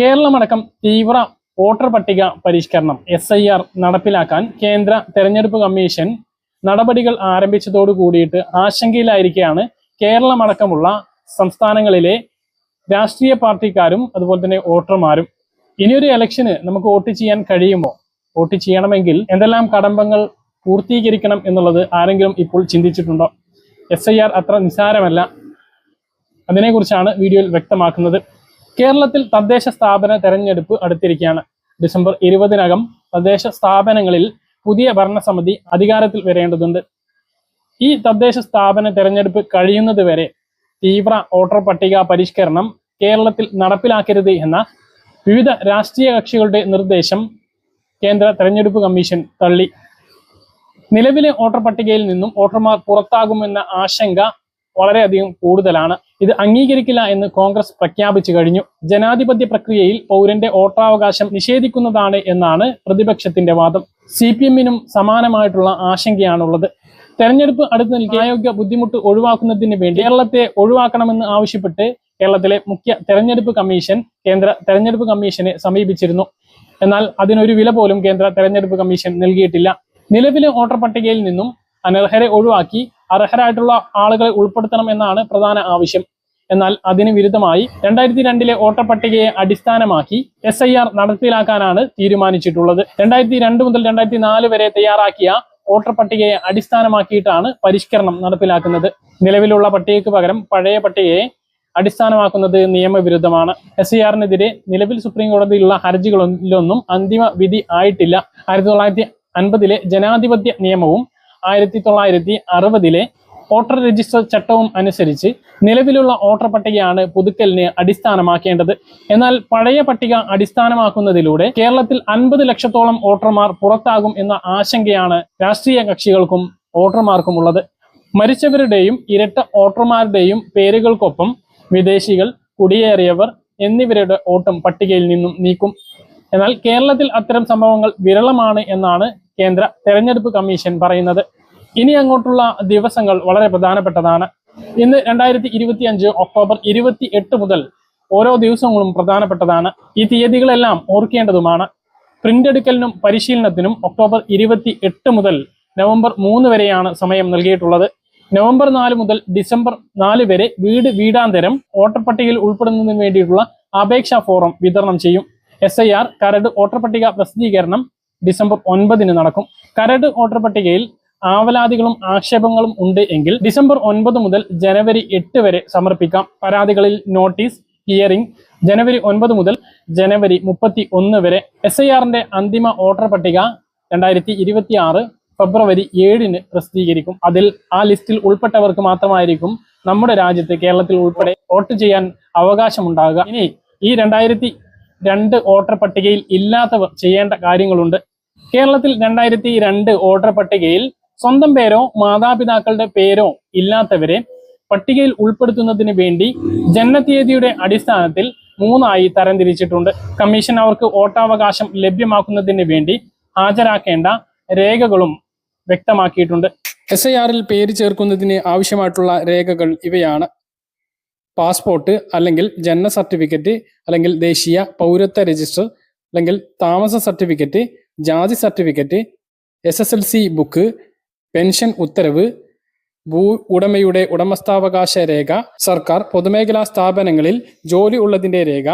കേരളമടക്കം തീവ്ര വോട്ടർ പട്ടിക പരിഷ്കരണം എസ് ഐ ആർ നടപ്പിലാക്കാൻ കേന്ദ്ര തെരഞ്ഞെടുപ്പ് കമ്മീഷൻ നടപടികൾ ആരംഭിച്ചതോടു കൂടിയിട്ട് ആശങ്കയിലായിരിക്കെയാണ് കേരളമടക്കമുള്ള സംസ്ഥാനങ്ങളിലെ രാഷ്ട്രീയ പാർട്ടിക്കാരും അതുപോലെ തന്നെ വോട്ടർമാരും. ഇനിയൊരു ഇലക്ഷന് നമുക്ക് വോട്ട് ചെയ്യാൻ കഴിയുമോ? വോട്ട് ചെയ്യണമെങ്കിൽ എന്തെല്ലാം കടമ്പങ്ങൾ പൂർത്തീകരിക്കണം എന്നുള്ളത് ആരെങ്കിലും ഇപ്പോൾ ചിന്തിച്ചിട്ടുണ്ടോ? എസ് ഐ ആർ അത്ര നിസ്സാരമല്ല അതിനെക്കുറിച്ചാണ് വീഡിയോയിൽ വ്യക്തമാക്കുന്നത്. കേരളത്തിൽ തദ്ദേശ സ്ഥാപന തെരഞ്ഞെടുപ്പ് അടുത്തിരിക്കുകയാണ്. ഡിസംബർ ഇരുപതിനകം തദ്ദേശ സ്ഥാപനങ്ങളിൽ പുതിയ ഭരണസമിതി അധികാരത്തിൽ വരേണ്ടതുണ്ട്. ഈ തദ്ദേശ സ്ഥാപന തെരഞ്ഞെടുപ്പ് കഴിയുന്നതുവരെ തീവ്ര വോട്ടർ പട്ടിക പരിഷ്കരണം കേരളത്തിൽ നടപ്പിലാക്കരുത് എന്ന വിവിധ രാഷ്ട്രീയ കക്ഷികളുടെ നിർദ്ദേശം കേന്ദ്ര തെരഞ്ഞെടുപ്പ് കമ്മീഷൻ തള്ളി. നിലവിലെ വോട്ടർ പട്ടികയിൽ നിന്നും വോട്ടർമാർ പുറത്താകുമെന്ന ആശങ്ക വളരെയധികം കൂടുതലാണ്. ഇത് അംഗീകരിക്കില്ല എന്ന് കോൺഗ്രസ് പ്രഖ്യാപിച്ചു കഴിഞ്ഞു. ജനാധിപത്യ പ്രക്രിയയിൽ പൗരന്റെ വോട്ടറാവകാശം നിഷേധിക്കുന്നതാണ് എന്നാണ് പ്രതിപക്ഷത്തിന്റെ വാദം. സി പി എമ്മിനും സമാനമായിട്ടുള്ള ആശങ്കയാണുള്ളത്. തെരഞ്ഞെടുപ്പ് അടുത്ത് നിൽക്കെ ബുദ്ധിമുട്ട് ഒഴിവാക്കുന്നതിന് വേണ്ടി കേരളത്തെ ഒഴിവാക്കണമെന്ന് ആവശ്യപ്പെട്ട് കേരളത്തിലെ മുഖ്യ തെരഞ്ഞെടുപ്പ് കമ്മീഷൻ കേന്ദ്ര തെരഞ്ഞെടുപ്പ് കമ്മീഷനെ സമീപിച്ചിരുന്നു. എന്നാൽ അതിനൊരു വില പോലും കേന്ദ്ര തെരഞ്ഞെടുപ്പ് കമ്മീഷൻ നൽകിയിട്ടില്ല. നിലവിലെ വോട്ടർ പട്ടികയിൽ നിന്നും അനർഹരെ ഒഴിവാക്കി അർഹരായിട്ടുള്ള ആളുകളെ ഉൾപ്പെടുത്തണം എന്നാണ് പ്രധാന ആവശ്യം. എന്നാൽ അതിന് വിരുദ്ധമായി രണ്ടായിരത്തി രണ്ടിലെ വോട്ടർ പട്ടികയെ അടിസ്ഥാനമാക്കി എസ് ഐ ആർ നടപ്പിലാക്കാനാണ് തീരുമാനിച്ചിട്ടുള്ളത്. രണ്ടായിരത്തി രണ്ട് മുതൽ രണ്ടായിരത്തി നാല് വരെ തയ്യാറാക്കിയ വോട്ടർ പട്ടികയെ അടിസ്ഥാനമാക്കിയിട്ടാണ് പരിഷ്കരണം നടപ്പിലാക്കുന്നത്. നിലവിലുള്ള പട്ടികയ്ക്ക് പകരം പഴയ പട്ടികയെ അടിസ്ഥാനമാക്കുന്നത് നിയമവിരുദ്ധമാണ്. എസ് ഐ ആറിനെതിരെ നിലവിൽ സുപ്രീം കോടതിയിലുള്ള ഹർജികളിലൊന്നും അന്തിമ വിധി ആയിട്ടില്ല. ആയിരത്തി തൊള്ളായിരത്തി അൻപതിലെ ജനാധിപത്യ നിയമവും ആയിരത്തി തൊള്ളായിരത്തി അറുപതിലെ വോട്ടർ രജിസ്റ്റർ ചട്ടവും അനുസരിച്ച് നിലവിലുള്ള വോട്ടർ പട്ടികയാണ് പുതുക്കലിന് അടിസ്ഥാനമാക്കേണ്ടത്. എന്നാൽ പഴയ പട്ടിക അടിസ്ഥാനമാക്കുന്നതിലൂടെ കേരളത്തിൽ അൻപത് ലക്ഷത്തോളം വോട്ടർമാർ പുറത്താകും എന്ന ആശങ്കയാണ് രാഷ്ട്രീയ കക്ഷികൾക്കും വോട്ടർമാർക്കും ഉള്ളത്. മരിച്ചവരുടെയും ഇരട്ട വോട്ടർമാരുടെയും പേരുകൾക്കൊപ്പം വിദേശികൾ കുടിയേറിയവർ എന്നിവരുടെ ഓട്ടം പട്ടികയിൽ നിന്നും നീക്കും. എന്നാൽ കേരളത്തിൽ അത്തരം സംഭവങ്ങൾ വിരളമാണ് എന്നാണ് കേന്ദ്ര തെരഞ്ഞെടുപ്പ് കമ്മീഷൻ പറയുന്നത്. ഇനി അങ്ങോട്ടുള്ള ദിവസങ്ങൾ വളരെ പ്രധാനപ്പെട്ടതാണ്. ഇന്ന് രണ്ടായിരത്തി ഇരുപത്തി അഞ്ച് ഒക്ടോബർ ഇരുപത്തി എട്ട് മുതൽ ഓരോ ദിവസങ്ങളും പ്രധാനപ്പെട്ടതാണ്. ഈ തീയതികളെല്ലാം ഓർക്കേണ്ടതുമാണ്. പ്രിന്റ് എടുക്കലിനും പരിശീലനത്തിനും ഒക്ടോബർ ഇരുപത്തി എട്ട് മുതൽ നവംബർ മൂന്ന് വരെയാണ് സമയം നൽകിയിട്ടുള്ളത്. നവംബർ നാല് മുതൽ ഡിസംബർ നാല് വരെ വീട് വീടാന്തരം വോട്ടർ പട്ടികയിൽ ഉൾപ്പെടുന്നതിന് വേണ്ടിയിട്ടുള്ള അപേക്ഷാ ഫോറം വിതരണം ചെയ്യും. എസ് ഐ ആർ കരട് വോട്ടർ പട്ടിക പ്രസിദ്ധീകരണം ഡിസംബർ ഒൻപതിന് നടക്കും. കരട് വോട്ടർ പട്ടികയിൽ ആവലാതികളും ആക്ഷേപങ്ങളും ഉണ്ട് എങ്കിൽ ഡിസംബർ ഒൻപത് മുതൽ ജനുവരി എട്ട് വരെ സമർപ്പിക്കാം. പരാതികളിൽ നോട്ടീസ് ഹിയറിംഗ് ജനുവരി ഒൻപത് മുതൽ ജനുവരി മുപ്പത്തി ഒന്ന് വരെ എസ് ഐ ആറിന്റെ അന്തിമ വോട്ടർ പട്ടിക രണ്ടായിരത്തി ഇരുപത്തി ആറ് ഫെബ്രുവരി ഏഴിന് പ്രസിദ്ധീകരിക്കും. അതിൽ ആ ലിസ്റ്റിൽ ഉൾപ്പെട്ടവർക്ക് മാത്രമായിരിക്കും നമ്മുടെ രാജ്യത്ത് കേരളത്തിൽ ഉൾപ്പെടെ വോട്ട് ചെയ്യാൻ അവകാശമുണ്ടാകുക. ഇനി ഈ രണ്ടായിരത്തി രണ്ട് വോട്ടർ പട്ടികയിൽ ഇല്ലാത്തവർ ചെയ്യേണ്ട കാര്യങ്ങളുണ്ട്. കേരളത്തിൽ രണ്ടായിരത്തി രണ്ട് വോട്ടർ പട്ടികയിൽ സ്വന്തം പേരോ മാതാപിതാക്കളുടെ പേരോ ഇല്ലാത്തവരെ പട്ടികയിൽ ഉൾപ്പെടുത്തുന്നതിന് വേണ്ടി ജനനത്തീയതിയുടെ അടിസ്ഥാനത്തിൽ മൂന്നായി തരംതിരിച്ചിട്ടുണ്ട്. കമ്മീഷൻ അവർക്ക് വോട്ടവകാശം ലഭ്യമാക്കുന്നതിന് വേണ്ടി ഹാജരാക്കേണ്ട രേഖകളും വ്യക്തമാക്കിയിട്ടുണ്ട്. എസ് ഐ ആറിൽ പേര് ചേർക്കുന്നതിന് ആവശ്യമായിട്ടുള്ള രേഖകൾ ഇവയാണ്. പാസ്പോർട്ട് അല്ലെങ്കിൽ ജനന സർട്ടിഫിക്കറ്റ് അല്ലെങ്കിൽ ദേശീയ പൗരത്വ രജിസ്റ്റർ അല്ലെങ്കിൽ താമസ സർട്ടിഫിക്കറ്റ് ജാതി certificate S S L C book pension ഉത്തരവ് ഭൂ ഉടമയുടെ ഉടമസ്ഥാവകാശ രേഖ സർക്കാർ പൊതുമേഖലാ സ്ഥാപനങ്ങളിൽ ജോലി ഉള്ളതിന്റെ രേഖ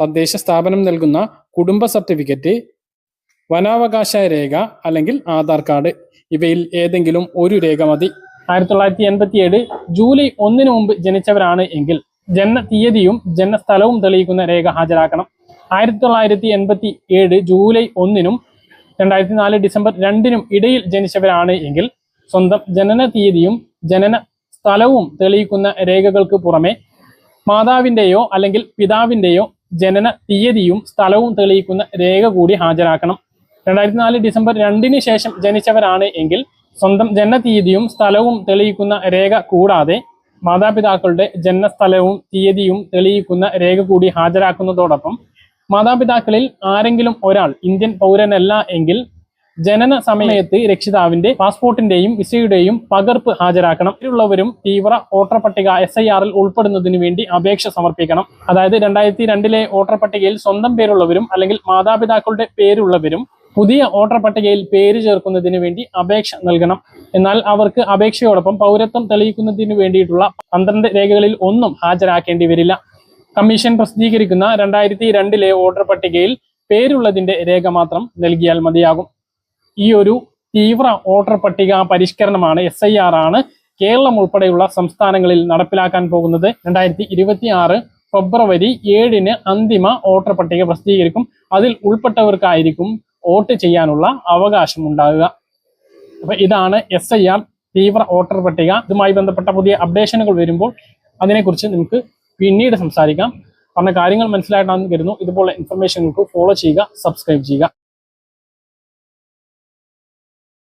തദ്ദേശ സ്ഥാപനം നൽകുന്ന കുടുംബ സർട്ടിഫിക്കറ്റ് വനാവകാശ രേഖ അല്ലെങ്കിൽ ആധാർ കാർഡ്. ഇവയിൽ ഏതെങ്കിലും ഒരു രേഖ മതി. ആയിരത്തി തൊള്ളായിരത്തി എൺപത്തി ഏഴ് ജൂലൈ ഒന്നിനു മുമ്പ് ജനിച്ചവരാണ് എങ്കിൽ ജനന തീയതിയും ജനനസ്ഥലവും തെളിയിക്കുന്ന രേഖ ഹാജരാക്കണം. ആയിരത്തി തൊള്ളായിരത്തി എൺപത്തി ഏഴ് ജൂലൈ ഒന്നിനും രണ്ടായിരത്തി നാല് ഡിസംബർ രണ്ടിനും ഇടയിൽ ജനിച്ചവരാണ് എങ്കിൽ സ്വന്തം ജനന തീയതിയും ജനന സ്ഥലവും തെളിയിക്കുന്ന രേഖകൾക്ക് പുറമെ മാതാവിന്റെയോ അല്ലെങ്കിൽ പിതാവിന്റെയോ ജനന തീയതിയും സ്ഥലവും തെളിയിക്കുന്ന രേഖ കൂടി ഹാജരാക്കണം. രണ്ടായിരത്തി നാല് ഡിസംബർ രണ്ടിന് ശേഷം ജനിച്ചവരാണ് എങ്കിൽ സ്വന്തം ജനന തീയതിയും സ്ഥലവും തെളിയിക്കുന്ന രേഖ കൂടാതെ മാതാപിതാക്കളുടെ ജന്മസ്ഥലവും തീയതിയും തെളിയിക്കുന്ന രേഖ കൂടി ഹാജരാക്കുന്നതോടൊപ്പം മാതാപിതാക്കളിൽ ആരെങ്കിലും ഒരാൾ ഇന്ത്യൻ പൗരനല്ല എങ്കിൽ ജനന സമയത്ത് രക്ഷിതാവിന്റെ പാസ്പോർട്ടിന്റെയും വിസയുടെയും പകർപ്പ് ഹാജരാക്കണം. ഇതിലുള്ളവരും തീവ്ര വോട്ടർ പട്ടിക എസ് ഐ ആറിൽ ഉൾപ്പെടുന്നതിന് വേണ്ടി അപേക്ഷ സമർപ്പിക്കണം. അതായത് രണ്ടായിരത്തി രണ്ടിലെ വോട്ടർ പട്ടികയിൽ സ്വന്തം പേരുള്ളവരും അല്ലെങ്കിൽ മാതാപിതാക്കളുടെ പേരുള്ളവരും പുതിയ വോട്ടർ പട്ടികയിൽ പേര് ചേർക്കുന്നതിന് വേണ്ടി അപേക്ഷ നൽകണം. എന്നാൽ അവർക്ക് അപേക്ഷയോടൊപ്പം പൗരത്വം തെളിയിക്കുന്നതിന് വേണ്ടിയിട്ടുള്ള പന്ത്രണ്ട് രേഖകളിൽ ഒന്നും ഹാജരാക്കേണ്ടി വരില്ല. കമ്മീഷൻ പ്രസിദ്ധീകരിക്കുന്ന രണ്ടായിരത്തി രണ്ടിലെ വോട്ടർ പട്ടികയിൽ പേരുള്ളതിന്റെ രേഖ മാത്രം നൽകിയാൽ മതിയാകും. ഈ ഒരു തീവ്ര വോട്ടർ പട്ടിക പരിഷ്കരണമാണ് എസ് ഐ ആർ ആണ് കേരളം ഉൾപ്പെടെയുള്ള സംസ്ഥാനങ്ങളിൽ നടപ്പിലാക്കാൻ പോകുന്നത്. രണ്ടായിരത്തി ഇരുപത്തി ആറ് ഫെബ്രുവരി ഏഴിന് അന്തിമ വോട്ടർ പട്ടിക പ്രസിദ്ധീകരിക്കും. അതിൽ ഉൾപ്പെട്ടവർക്കായിരിക്കും വോട്ട് ചെയ്യാനുള്ള അവകാശം ഉണ്ടാകുക അപ്പൊ ഇതാണ് എസ് ഐ ആർ തീവ്ര വോട്ടർ പട്ടിക. ഇതുമായി ബന്ധപ്പെട്ട പുതിയ അപ്ഡേഷനുകൾ വരുമ്പോൾ അതിനെക്കുറിച്ച് നമുക്ക് പിന്നീട് സംസാരിക്കാം. പറഞ്ഞ കാര്യങ്ങൾ മനസ്സിലായിട്ടാണെന്ന് കരുതുന്നു. ഇതുപോലെ ഇൻഫർമേഷനുകൾക്ക് ഫോളോ ചെയ്യുക സബ്സ്ക്രൈബ് ചെയ്യുക.